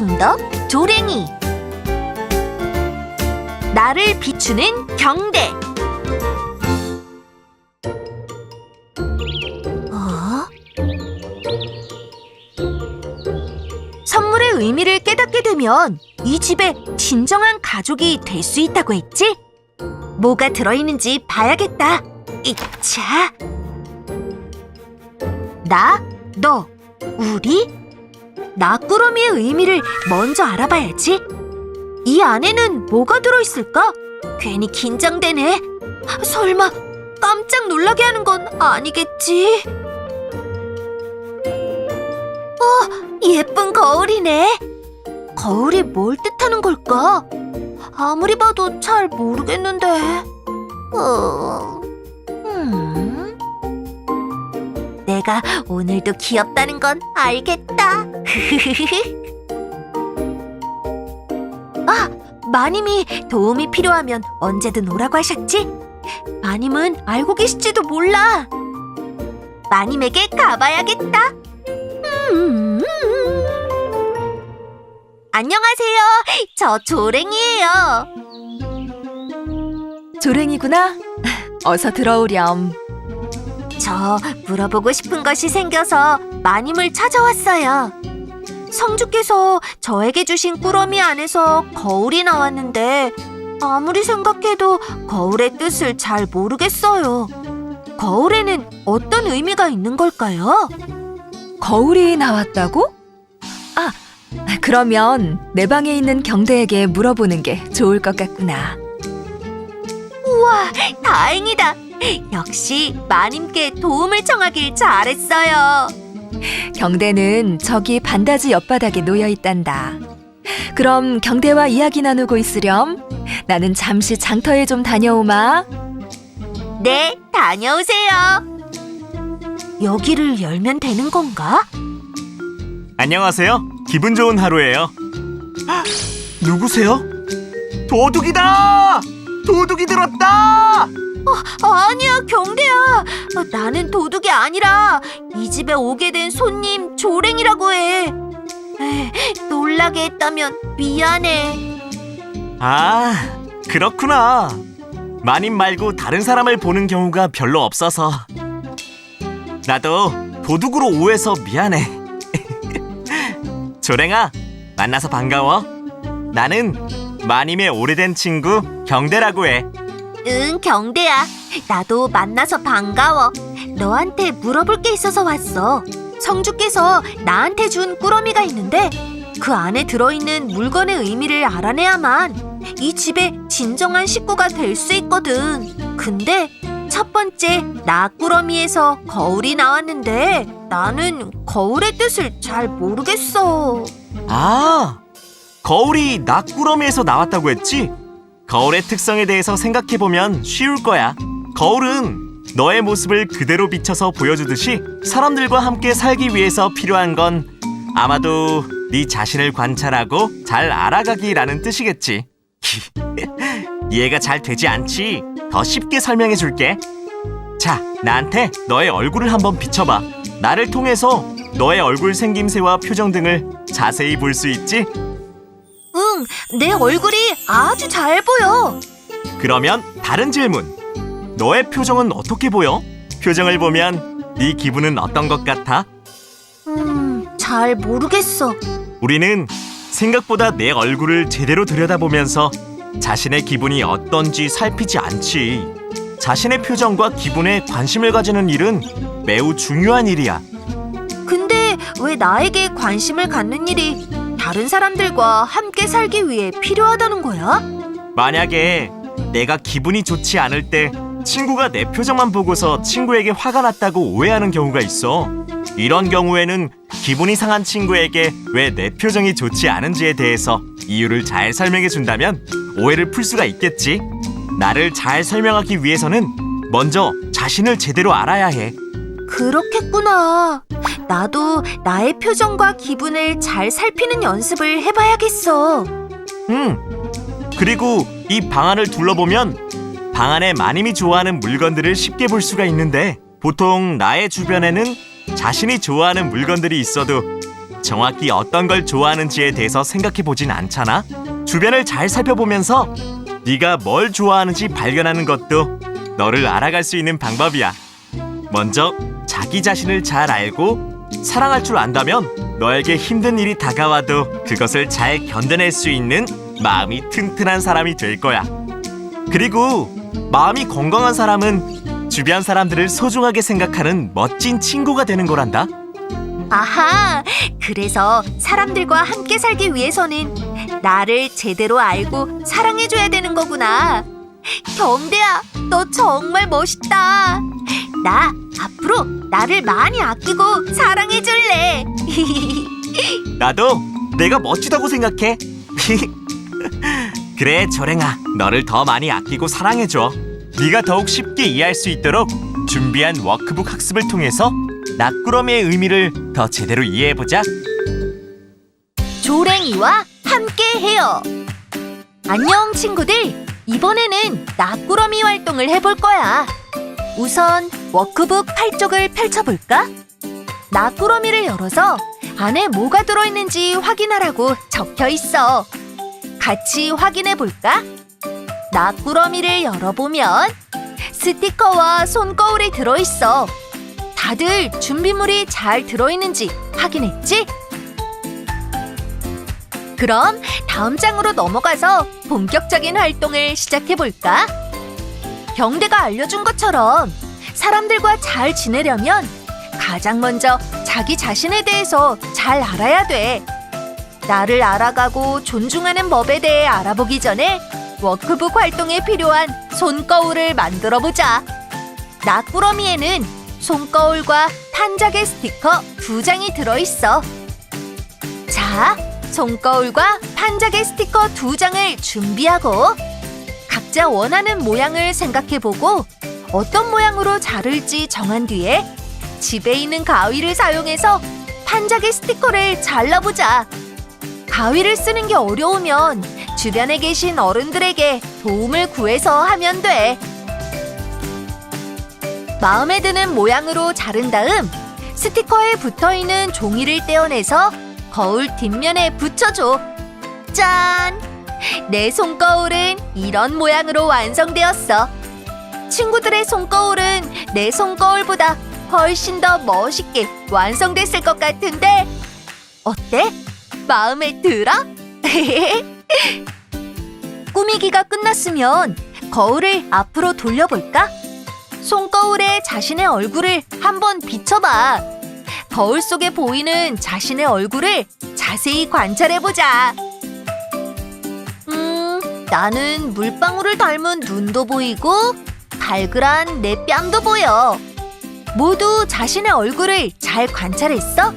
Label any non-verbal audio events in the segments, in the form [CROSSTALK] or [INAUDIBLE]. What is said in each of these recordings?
알콩달콩덕 조랭이 나를 비추는 경대 어? 선물의 의미를 깨닫게 되면 이 집에 진정한 가족이 될 수 있다고 했지? 뭐가 들어있는지 봐야겠다. 이차. 나, 너, 우리? 나꾸러미의 의미를 먼저 알아봐야지. 이 안에는 뭐가 들어있을까? 괜히 긴장되네. 설마 깜짝 놀라게 하는 건 아니겠지? 어, 예쁜 거울이네. 거울이 뭘 뜻하는 걸까? 아무리 봐도 잘 모르겠는데. 어, 음. 내가 오늘도 귀엽다는 건 알겠다. 아, 마님이 도움이 필요하면 언제든 오라고 하셨지? 마님은 알고 계실지도 몰라. 마님에게 가봐야겠다. 음. 안녕하세요. 저 조랭이에요. 조랭이구나. 어서 들어오렴. 저 물어보고 싶은 것이 생겨서 마님을 찾아왔어요. 성주께서 저에게 주신 꾸러미 안에서 거울이 나왔는데 아무리 생각해도 거울의 뜻을 잘 모르겠어요. 거울에는 어떤 의미가 있는 걸까요? 거울이 나왔다고? 아, 그러면 내 방에 있는 경대에게 물어보는 게 좋을 것 같구나. 우와, 다행이다. 역시 마님께 도움을 청하길 잘했어요. 경대는 저기 반다지 옆바닥에 놓여 있단다. 그럼 경대와 이야기 나누고 있으렴. 나는 잠시 장터에 좀 다녀오마. 네, 다녀오세요. 여기를 열면 되는 건가? 안녕하세요. 기분 좋은 하루예요. 헉, 누구세요? 도둑이다! 도둑이 들었다! 아니야, 경대야. 어, 나는 도둑이 아니라 이 집에 오게 된 손님 조랭이라고 해. 에이, 놀라게 했다면 미안해. 아, 그렇구나. 마님 말고 다른 사람을 보는 경우가 별로 없어서. 나도 도둑으로 오해서 미안해. [LAUGHS] 조랭아, 만나서 반가워. 나는 마님의 오래된 친구 경대라고 해. 응, 경대야. 나도 만나서 반가워. 너한테 물어볼 게 있어서 왔어. 성주께서 나한테 준 꾸러미가 있는데 그 안에 들어있는 물건의 의미를 알아내야만 이 집의 진정한 식구가 될 수 있거든. 근데 첫 번째 나 꾸러미에서 거울이 나왔는데 나는 거울의 뜻을 잘 모르겠어. 아, 거울이 낙구러미에서 나왔다고 했지? 거울의 특성에 대해서 생각해보면 쉬울 거야. 거울은 너의 모습을 그대로 비춰서 보여주듯이 사람들과 함께 살기 위해서 필요한 건 아마도 네 자신을 관찰하고 잘 알아가기라는 뜻이겠지. [LAUGHS] 이해가 잘 되지 않지? 더 쉽게 설명해 줄게. 자, 나한테 너의 얼굴을 한번 비춰봐. 나를 통해서 너의 얼굴 생김새와 표정 등을 자세히 볼 수 있지? 응, 내 얼굴이 아주 잘 보여. 그러면 다른 질문. 너의 표정은 어떻게 보여? 표정을 보면 네 기분은 어떤 것 같아? 음, 잘 모르겠어. 우리는 생각보다 내 얼굴을 제대로 들여다보면서 자신의 기분이 어떤지 살피지 않지. 자신의 표정과 기분에 관심을 가지는 일은 매우 중요한 일이야. 근데 왜 나에게 관심을 갖는 일이 다른 사람들과 함께 살기 위해 필요하다는 거야? 만약에 내가 기분이 좋지 않을 때 친구가 내 표정만 보고서 친구에게 화가 났다고 오해하는 경우가 있어. 이런 경우에는 기분이 상한 친구에게 왜 내 표정이 좋지 않은지에 대해서 이유를 잘 설명해 준다면 오해를 풀 수가 있겠지. 나를 잘 설명하기 위해서는 먼저 자신을 제대로 알아야 해. 그렇겠구나. 나도 나의 표정과 기분을 잘 살피는 연습을 해봐야겠어. 음. 그리고 이 방 안을 둘러보면 방 안에 마님이 좋아하는 물건들을 쉽게 볼 수가 있는데 보통 나의 주변에는 자신이 좋아하는 물건들이 있어도 정확히 어떤 걸 좋아하는지에 대해서 생각해 보진 않잖아. 주변을 잘 살펴보면서 네가 뭘 좋아하는지 발견하는 것도 너를 알아갈 수 있는 방법이야. 먼저 자기 자신을 잘 알고 사랑할 줄 안다면 너에게 힘든 일이 다가와도 그것을 잘 견뎌낼 수 있는 마음이 튼튼한 사람이 될 거야. 그리고 마음이 건강한 사람은 주변 사람들을 소중하게 생각하는 멋진 친구가 되는 거란다. 아하, 그래서 사람들과 함께 살기 위해서는 나를 제대로 알고 사랑해줘야 되는 거구나. 경대야, 너 정말 멋있다. 나 앞으로 나를 많이 아끼고 사랑해 줄래. [LAUGHS] 나도 내가 멋지다고 생각해. [LAUGHS] 그래, 조랭아. 너를 더 많이 아끼고 사랑해 줘. 네가 더욱 쉽게 이해할 수 있도록 준비한 워크북 학습을 통해서 낙구러미의 의미를 더 제대로 이해해 보자. 조랭이와 함께 해요. 안녕 친구들. 이번에는 낙구러미 활동을 해볼 거야. 우선 워크북 8쪽을 펼쳐볼까? 낙구러미를 열어서 안에 뭐가 들어있는지 확인하라고 적혀 있어. 같이 확인해 볼까? 낙구러미를 열어보면 스티커와 손거울이 들어있어. 다들 준비물이 잘 들어있는지 확인했지? 그럼 다음 장으로 넘어가서 본격적인 활동을 시작해 볼까? 경대가 알려준 것처럼 사람들과 잘 지내려면 가장 먼저 자기 자신에 대해서 잘 알아야 돼. 나를 알아가고 존중하는 법에 대해 알아보기 전에 워크북 활동에 필요한 손거울을 만들어 보자. 낙구러미에는 손거울과 판자개 스티커 두 장이 들어 있어. 자, 손거울과 판자개 스티커 두 장을 준비하고 각자 원하는 모양을 생각해보고 어떤 모양으로 자를지 정한 뒤에 집에 있는 가위를 사용해서 판자개 스티커를 잘라보자. 가위를 쓰는 게 어려우면 주변에 계신 어른들에게 도움을 구해서 하면 돼. 마음에 드는 모양으로 자른 다음 스티커에 붙어 있는 종이를 떼어내서 거울 뒷면에 붙여줘. 짠! 내 손거울은 이런 모양으로 완성되었어. 친구들의 손거울은 내 손거울보다 훨씬 더 멋있게 완성됐을 것 같은데 어때? 마음에 들어? [LAUGHS] 꾸미기가 끝났으면 거울을 앞으로 돌려볼까? 손거울에 자신의 얼굴을 한번 비춰봐. 거울 속에 보이는 자신의 얼굴을 자세히 관찰해보자. 음, 나는 물방울을 닮은 눈도 보이고 발그란 내 뺨도 보여. 모두 자신의 얼굴을 잘 관찰했어?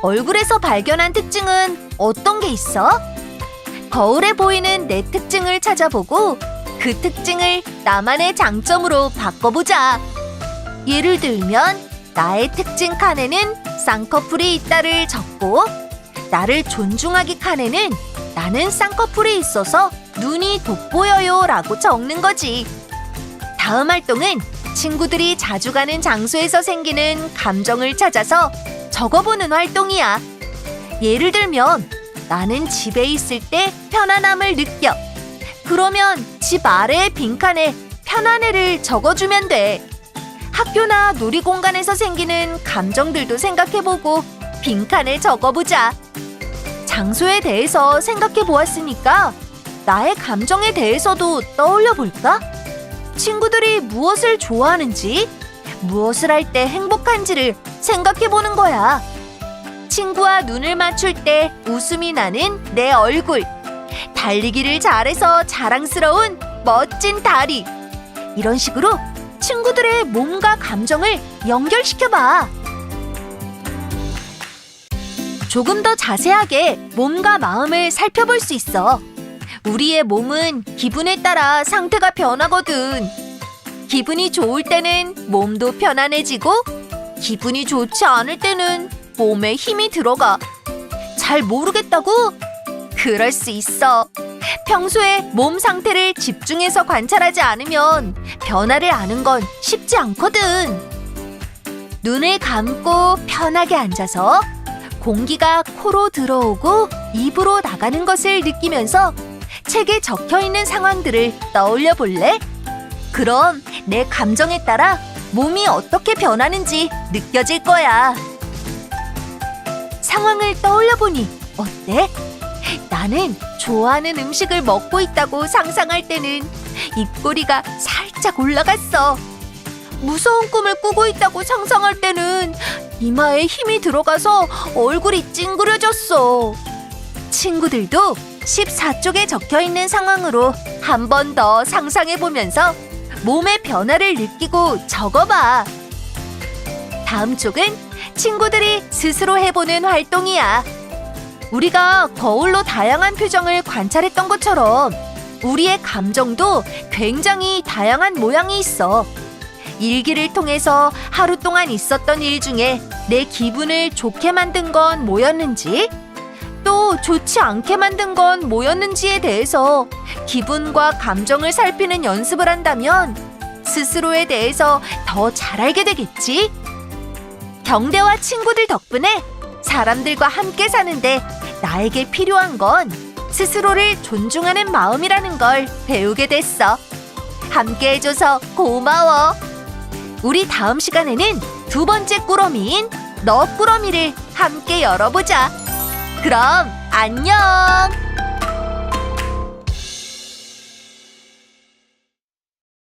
얼굴에서 발견한 특징은 어떤 게 있어? 거울에 보이는 내 특징을 찾아보고 그 특징을 나만의 장점으로 바꿔보자. 예를 들면 나의 특징 칸에는 쌍꺼풀이 있다를 적고 나를 존중하기 칸에는 나는 쌍꺼풀이 있어서 눈이 돋보여요 라고 적는 거지. 다음 활동은 친구들이 자주 가는 장소에서 생기는 감정을 찾아서 적어보는 활동이야. 예를 들면 나는 집에 있을 때 편안함을 느껴. 그러면 집 아래의 빈칸에 편안해를 적어주면 돼. 학교나 놀이공간에서 생기는 감정들도 생각해보고 빈칸에 적어보자. 장소에 대해서 생각해 보았으니까 나의 감정에 대해서도 떠올려 볼까? 친구들이 무엇을 좋아하는지, 무엇을 할 때 행복한지를 생각해 보는 거야. 친구와 눈을 맞출 때 웃음이 나는 내 얼굴. 달리기를 잘해서 자랑스러운 멋진 다리. 이런 식으로 친구들의 몸과 감정을 연결시켜 봐. 조금 더 자세하게 몸과 마음을 살펴볼 수 있어. 우리의 몸은 기분에 따라 상태가 변하거든. 기분이 좋을 때는 몸도 편안해지고, 기분이 좋지 않을 때는 몸에 힘이 들어가. 잘 모르겠다고? 그럴 수 있어. 평소에 몸 상태를 집중해서 관찰하지 않으면 변화를 아는 건 쉽지 않거든. 눈을 감고 편하게 앉아서 공기가 코로 들어오고 입으로 나가는 것을 느끼면서 책에 적혀 있는 상황들을 떠올려 볼래? 그럼 내 감정에 따라 몸이 어떻게 변하는지 느껴질 거야. 상황을 떠올려 보니 어때? 나는 좋아하는 음식을 먹고 있다고 상상할 때는 입꼬리가 살짝 올라갔어. 무서운 꿈을 꾸고 있다고 상상할 때는 이마에 힘이 들어가서 얼굴이 찡그려졌어. 친구들도 14쪽에 적혀 있는 상황으로 한 번 더 상상해 보면서 몸의 변화를 느끼고 적어봐. 다음 쪽은 친구들이 스스로 해보는 활동이야. 우리가 거울로 다양한 표정을 관찰했던 것처럼 우리의 감정도 굉장히 다양한 모양이 있어. 일기를 통해서 하루 동안 있었던 일 중에 내 기분을 좋게 만든 건 뭐였는지, 또 좋지 않게 만든 건 뭐였는지에 대해서 기분과 감정을 살피는 연습을 한다면 스스로에 대해서 더 잘 알게 되겠지? 경대와 친구들 덕분에 사람들과 함께 사는데 나에게 필요한 건 스스로를 존중하는 마음이라는 걸 배우게 됐어. 함께 해줘서 고마워. 우리 다음 시간에는 두 번째 꾸러미인 너 꾸러미를 함께 열어보자. 그럼 안녕!